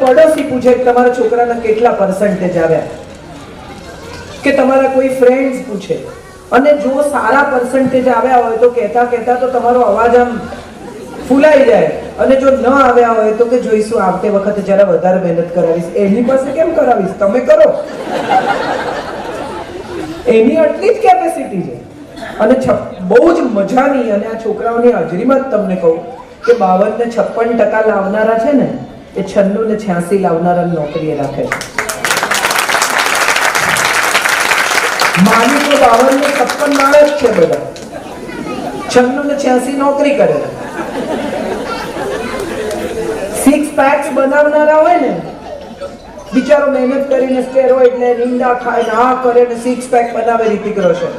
પડોશી પૂછે તમારા છોકરાના કેટલા પર્સન્ટેજ આવ્યા? કે તમારા કોઈ ફ્રેન્ડ્સ પૂછે. અને જો સારા પર્સન્ટેજ આવ્યા હોય તો કહેતા કહેતા તો તમારો અવાજ આમ ફૂલાઈ જાય. અને જો ન આવ્યા હોય તો કે જોઈશું આવતે વખતે જરા વધારે મહેનત કરાવીશ. એની પાસે કેમ કરાવીશ? તમે કરો. એની આટલી જ કેપેસિટી છે. અને બહુ જ મજાની અને આ છોકરાઓની હાજરીમાં જ તમને કહું કે બાવન ને છપ્પન ટકા લાવનારા છે ને એ છન્નું ને છ્યાસી લાવનારા નોકરીએ રાખે છે. તો બાવન ને છપ્પન માણસ છે બધા. છન્નું ને છ્યાસી નોકરી કરે સિક્સ પેક્સ બનાવનારા હોય ને, બિચારો મહેનત કરીને સ્ટેરોઇડ ને નિંદા ખાય ને આ કરે ને સિક્સ પેક બનાવે રિતિક રોશન.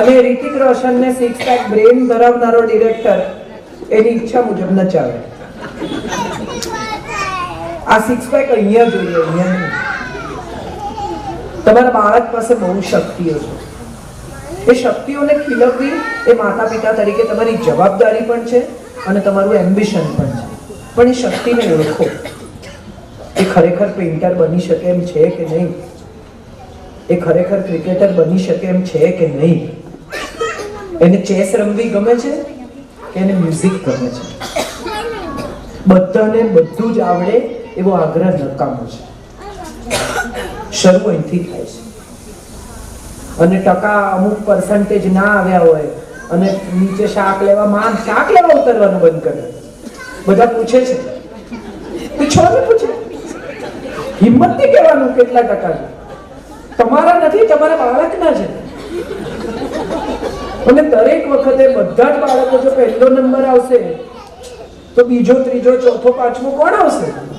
અને રિતિક રોશન ને સિક્સ પેક બ્રેન ધરાવનારો ડિરેક્ટર એની ઈચ્છા મુજબ નચાવે. આ સિક્સ પેક અહીંયા જોઈએ, અહીંયા નહીં. તમારા બાળક પાસે બહુ શક્તિઓ છે. એ શક્તિઓને ખીલવવી એ માતા પિતા તરીકે તમારી જવાબદારી પણ છે અને તમારું એમ્બિશન પણ છે. પણ એ શક્તિને ઓળખો. એ ખરેખર પેઇન્ટર બની શકે એમ છે કે નહીં? એ ખરેખર ક્રિકેટર બની શકે એમ છે કે નહીં? એને ચેસ રમવી ગમે છે કે એને મ્યુઝિક ગમે છે? બધાને બધું જ આવડે એવો આગ્રહ નકામો છે. શરૂ અહીંથી થાય છે. અને ટકા અમુક પર્સન્ટેજ ના આવ્યા હોય અને નીચે શાક લેવા માં શાક લેવા ઉતરવાનું બંધ કરે. બધા પૂછે છે. પૂછવાનું પૂછે. હિંમતથી કહેવાનું કેટલા ટકા છે? તમારા નથી, તમારા બાળકના છે. અને દરેક વખતે બધા જ બાળકો જો પહેલો નંબર આવશે, તો બીજો, ત્રીજો, ચોથો, પાંચમો કોણ આવશે?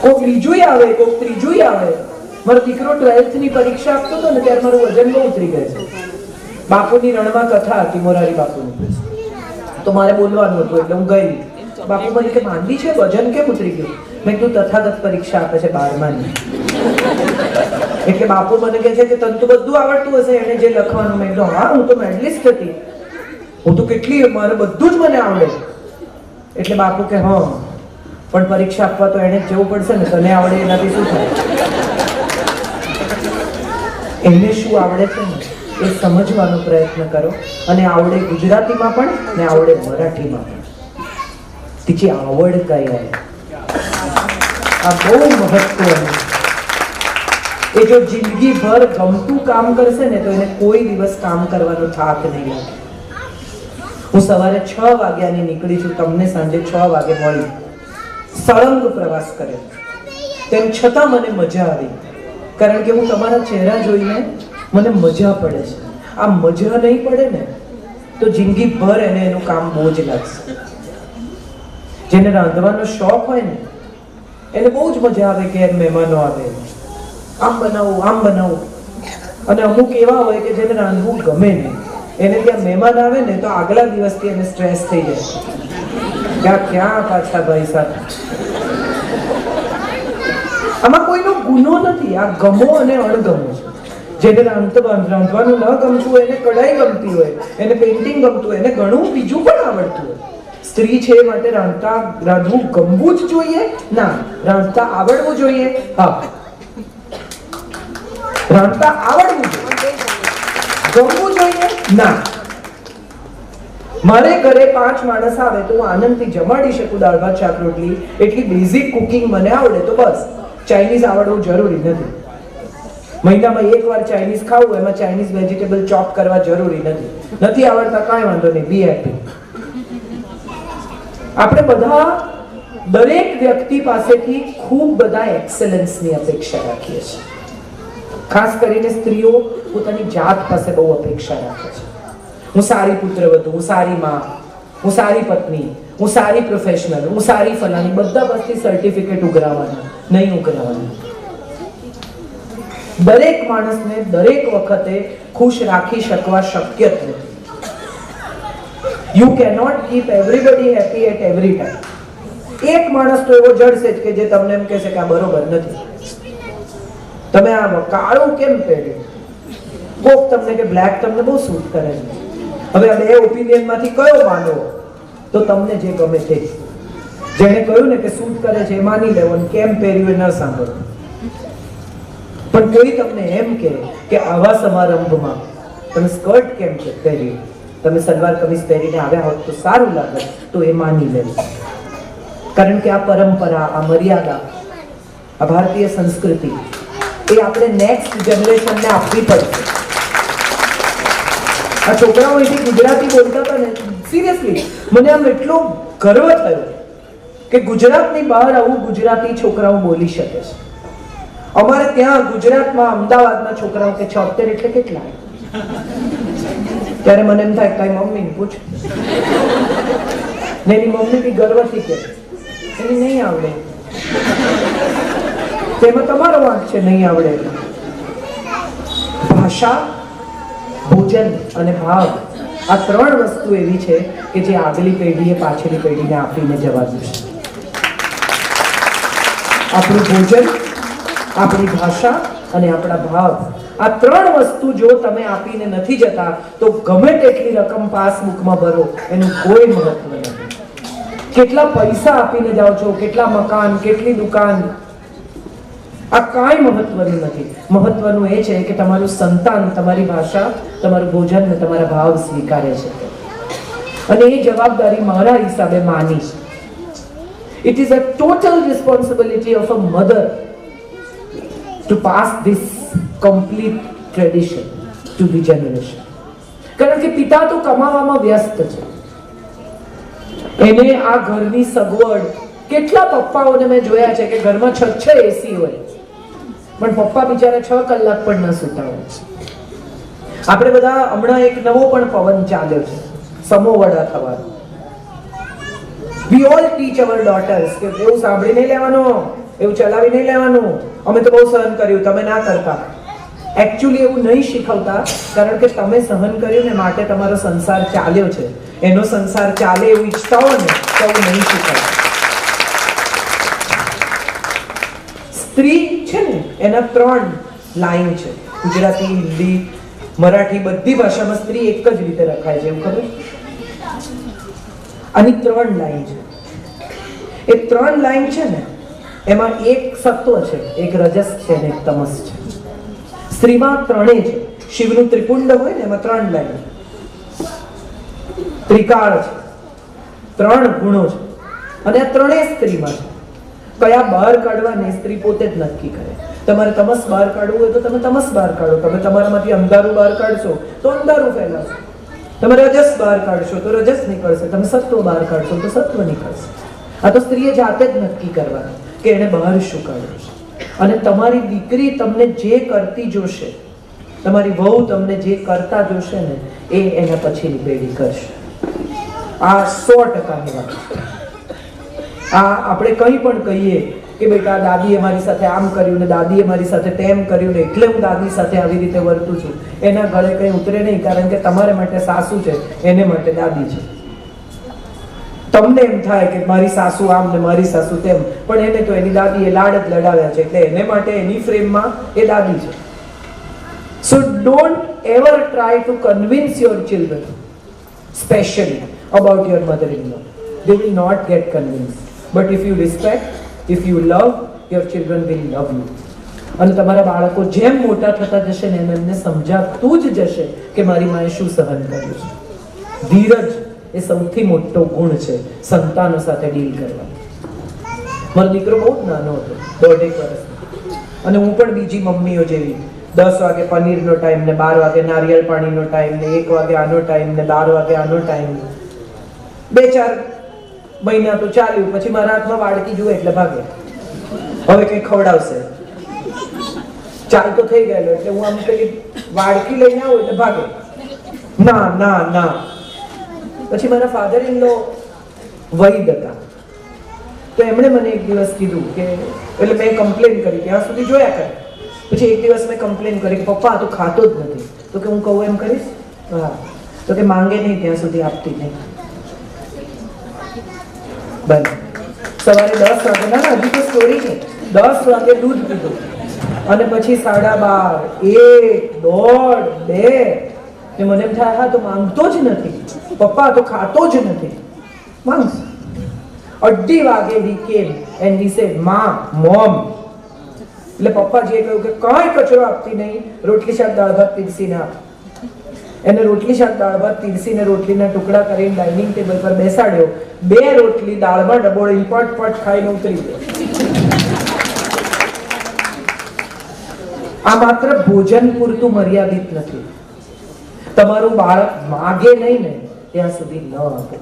કોક બીજું આવે, કોક ત્રીજું આવે. મારો દીકરો ટ્વેલ્થની પરીક્ષા આપતો હતો ને ત્યારે મારું વજન બહુ ઉતરી ગયું. બાપુની રણમાં કથા હતી મોરારી બાપુની. તો મારે બોલવાનું હતું, એટલે હું ગઈ. બાપુ મને કે માંદી છે, વજન કેમ ઉતરી ગયું? મેં કીધું, તથાગત પરીક્ષા આપે છે બારમાની. એટલે બાપુ મને કહે છે કે, તને તો બધું આવડતું હશે, એને જે લખવાનું. મેં કીધું, હા, હું તો મેડલિસ્ટ હતી. હું તો કેટલી, મારે બધું જ મને આવડે. એટલે બાપુ કે, હા. પણ પરીક્ષા આપવા તો એને જવું પડશે ને, તને આવડે એનાથી શું થાય? એને શું આવડે છે ને, એ સમજવાનો પ્રયત્ન કરો. અને આવડે ગુજરાતીમાં પણ ને આવડે મરાઠીમાં પણ. તીજી આવડ કઈ આ બહુ મહત્વનું એ જો જિંદગીભર ગમતું કામ કરશે ને, તો એને કોઈ દિવસ કામ કરવાનો થાક નહીં લાગે. હું સવારે છ વાગ્યાની નીકળી છું, તમને સાંજે છ વાગે મળી. સળંગ પ્રવાસ કર્યો તેમ છતાં મને મજા આવી. કારણ કે હું તમારા ચહેરા જોઈને મને મજા પડે છે. આ મજા નહીં પડે ને, તો જિંદગી ભર એને એનું કામ બોજ લાગશે. જેને રાંધવાનો શોખ હોય ને, એને બહુ જ મજા આવે કે મહેમાનો આવે. આમ બનાવું આમ બનાવું. અને અમુક એવા હોય કે જેને રાંધવું ગમે નહીં. એને ત્યાં મહેમાન આવે ને, તો આગલા દિવસથી એને સ્ટ્રેસ થઈ જાય. ક્યાં ક્યાં પાછા ભાઈ સાહેબ? આમાં કોઈનો ગુનો નથી, આ ગમો અને અણગમો જેને રાંધતો રાંધવાનું ન ગમતું હોય, એને કઢાઈ ગમતી હોય, એને પેઇન્ટિંગ ગમતું હોય, એને ઘણું બીજું પણ આવડતું હોય. સ્ત્રી છે માટે રાંધતા રાંધવું ગમવું જ જોઈએ? ના, રાંધતા આવડવું જોઈએ. હા. રાંધતા આવડવું જોઈએ. ગમવું જોઈએ? ના. મારે ઘરે પાંચ માણસ આવે તો હું આનંદથી જમાડી શકું દાળ ભાત, શાક, રોટલી. એટલી બેઝિક કુકિંગ મને આવડે તો બસ. ચાઇનીઝ આવડવું જરૂરી નથી. મહિનામાં એક વાર ચાઇનીઝ ખાવું, એમાં ચાઇનીઝ વેજીટેબલ ચોપ કરવા જરૂરી નથી. નથી આવડતા કાંઈ વાંધો નહીં બી હેપી આપણે બધા દરેક વ્યક્તિ પાસેથી ખૂબ બધા એક્સેલન્સની અપેક્ષા રાખીએ છીએ. ખાસ કરીને સ્ત્રીઓ પોતાની જાત પાસે બહુ અપેક્ષા રાખે છે. હું સારી પુત્રવધુ હું સારી માં હું સારી પત્ની હું સારી પ્રોફેશનલ હું સારી ફલાની બધા પાસેથી સર્ટિફિકેટ ઉઘરાવવાના નહીં ઉઘરાવવાના દરેક માણસને દરેક વખતે ખુશ રાખી શકવા શક્ય જ નથી you cannot keep everybody happy at every time એક માણસ તો એવો જડશે જ કે જે તમને એમ કહેશે કે આ બરોબર નથી તમે આ કાળું કેમ પહેર્યું કોક તમને કે બ્લેક તમને બહુ સૂટ કરે છે હવે આ બે ઓપિનિયનમાંથી કયો માનવો તો તમને જે ગમે તે. જેણે કહ્યું ને કે સૂટ કરે છે એ માની લેવાનું કેમ પહેર્યું એ ન સાંભળો. પણ કોઈ તમને એમ કે કે આવા સમારંભમાં તમે સ્કર્ટ કેમ છે પહેર્યું? તમે સલવાર કમીઝ પહેરીને આવ્યા હોત તો સારું લાગે તો એ માની લેવું કારણ કે આ પરંપરા, આ મર્યાદા, આ ભારતીય સંસ્કૃતિ, એ આપણે નેક્સ્ટ જનરેશનને આપવી પડશે. આ છોકરાઓ અહીંથી ગુજરાતી બોલતા હતા ને સિરિયસલી મને આમ એટલો ગર્વ થયો કે ગુજરાતની બહાર આવું ગુજરાતી છોકરાઓ બોલી શકે છે. અમારે ત્યાં ગુજરાતમાં અમદાવાદના છોકરાઓ કે છોતેર એટલે કેટલા? ત્યારે મને એમ થાય, કઈ મમ્મીને પૂછ. ને એની મમ્મી બી ગર્વથી કે એની નહીં આવડે. તેમાં તમારો વાંક છે, નહીં આવડે. ભાષા ભોજન અને ભાવ આ ત્રણ વસ્તુ એવી છે કે જે આગલી પેઢીએ પાછલી પેઢીને આપીને જવાનું છે આપણું ભોજન, આપણી ભાષા અને આપણા ભાવ. આ ત્રણ વસ્તુ જો તમે આપીને નથી જતા, તો ગમે તેટલી રકમ પાસબુકમાં ભરો, એનું કોઈ મહત્વ નથી. કેટલા પૈસા આપીને જાઓ છો, કેટલા મકાન, કેટલી દુકાન આ કાંઈ મહત્વનું નથી. મહત્વનું એ છે કે તમારું સંતાન, તમારી ભાષા, તમારું ભોજન ને તમારા ભાવ સ્વીકારે છે. અને એ જવાબદારી મારા હિસાબે માની છે. It is a total responsibility of a mother to pass this complete tradition to the generation કારણ કે પિતા તો કમાવામાં વ્યસ્ત છે. એને આ ઘરની સગવડ કેટલા પપ્પાઓને મેં જોયા છે કે ઘરમાં છ છ એસી હોય. પણ પપ્પા બિચારા છ કલાક પણ ન સૂતા હોય આપણે બધા હમણાં એક નવો પણ પવન ચાલ્યો છે. સમોવડા થવાનો. We all teach hour daughter's કે એવું સાંભળી નહીં લેવાનું, એવું ચલાવી નહીં લેવાનું. અમે તો બહુ સહન કર્યું, તમે ના કરતા. એકચ્યુઅલી એવું નહીં શીખવતા, કારણ કે તમે સહન કર્યું ને માટે તમારો સંસાર ચાલ્યો છે. એનો સંસાર ચાલે એવું ઈચ્છતા હો ને, તો એવું નહીં શીખવતા. સ્ત્રી છે ને, એના ત્રણ લાઈન છે. ગુજરાતી, હિન્દી, મરાઠી બધી ભાષામાં સ્ત્રી એક જ રીતે રખાય છે, એવું ખબર? આની ત્રણ લાઈન છે. એ ત્રણ લાઈન છે ને, એમાં એક સત્વ છે, એક રજસ છે અને એક તમસ છે. સ્ત્રીમાં ત્રણેય છે. શિવનું ત્રિપુંડ હોય ને, એમાં ત્રણ લાઈન ત્રિકાળ છે. ત્રણ ગુણો છે. અને આ ત્રણેય સ્ત્રીમાં છે. કયા બહાર કાઢવા ને સ્ત્રી પોતે જ નક્કી કરે. તમારે તમસ બહાર કાઢવું હોય તો તમે તમસ બહાર કાઢો. તમે તમારામાંથી અંધારું બહાર કાઢશો તો અંધારું ફેલાશો. તમે રજસ બહાર કાઢશો તો રજસ નીકળશે. તમે સત્વ બહાર કાઢશો તો સત્વ નીકળશે. આ તો સ્ત્રીએ જાતે જ નક્કી કરવાનું કે એને બહાર શું કાઢવું છે. અને તમારી દીકરી તમને જે કરતી જોશે, તમારી વહુ તમને જે કરતા જોશે ને, એ એના પછીની પેઢી કરશે. આ સો ટકા આ આપણે કંઈ પણ કહીએ કે બેટા દાદીએ મારી સાથે આમ કર્યું ને દાદીએ મારી સાથે તેમ કર્યું ને એટલે હું દાદી સાથે આવી રીતે વર્તું છું. એના ગળે કંઈ ઉતરે નહીં કારણ કે તમારે માટે સાસુ છે, એને માટે દાદી છે. તમને એમ થાય કે મારી સાસુ આમ ને મારી સાસુ તેમ, પણ એને તો એની દાદીએ લાડ જ લડાવ્યા છે એટલે એને માટે એની ફ્રેમમાં એ દાદી છે. So don't ever try to convince your children specially about your mother in law they will not get convinced. But if you respect if you love your children will love you અને તમારા બાળકો જેમ મોટા થતા જશે ને એમ એમને સમજાતું જ જશે કે મારી માએ શું સહન કર્યું છે. ધીરજ એ સૌથી મોટો ગુણ છે સંતાનો સાથે ડીલ કરવા મારો દીકરો બહુ જ નાનો હતો, દોઢેક વર્ષ અને હું પણ બીજી મમ્મીઓ જેવી. દસ વાગે પનીરનો ટાઈમ ને બાર વાગે નારિયેળ પાણીનો ટાઈમ ને એક વાગે આનો ટાઈમ ને બાર વાગે આનો ટાઈમ બે ચાર મહિના તો ચાલ્યું, પછી મારા હાથમાં વાડકી જુએ એટલે ભાગે. હવે કઈ ખવડાવશે? ચાલ તો થઈ ગયેલો, એટલે હું આમ કઈ વાડકી લઈને આવું એટલે ભાગે. ના ના ના. પછી મારા ફાધર ઇન લો વૈદ હતા તો એમણે મને એક દિવસ કીધું કે, એટલે મેં કમ્પ્લેન કરી ત્યાં સુધી જોયા કરે. પછી એક દિવસ મેં કમ્પ્લેન કરી કે, પપ્પા તો ખાતો જ નથી. તો કે હું કહું, એમ કરીશ? હા. તો કે, માંગે નહીં, ત્યાં સુધી આપતી નહીં. બસ. સવારે દસ વાગે, ના ના, હજી તો સ્ટોરી છે. દસ વાગે દૂધ પીધું. અને પછી સાડા બાર, એક, દોઢ, બે. ને મને એમ થાય, હા, તો માંગતો જ નથી. પપ્પા, તો ખાતો જ નથી. માંગ અઢી વાગે he came and he સેડમાં mom એટલે પપ્પા જે કહ્યું કે, કાંઈ કચરો આપતી નહીં. રોટલી શાક દાળ ભાત પીરસીને આપ. એને રોટલી શાક દાળ ભાત તીરસીને રોટલીના ટુકડા કરીને ડાઇનિંગ ટેબલ પર બેસાડ્યો. બે રોટલી દાળમાં ડબોળી પટ પટ ખાઈને ઉતરી ગયો. આ માત્ર ભોજન પૂરતું મર્યાદિત નથી. તમારું બાળક માગે નહીં ને ત્યાં સુધી ન આપો.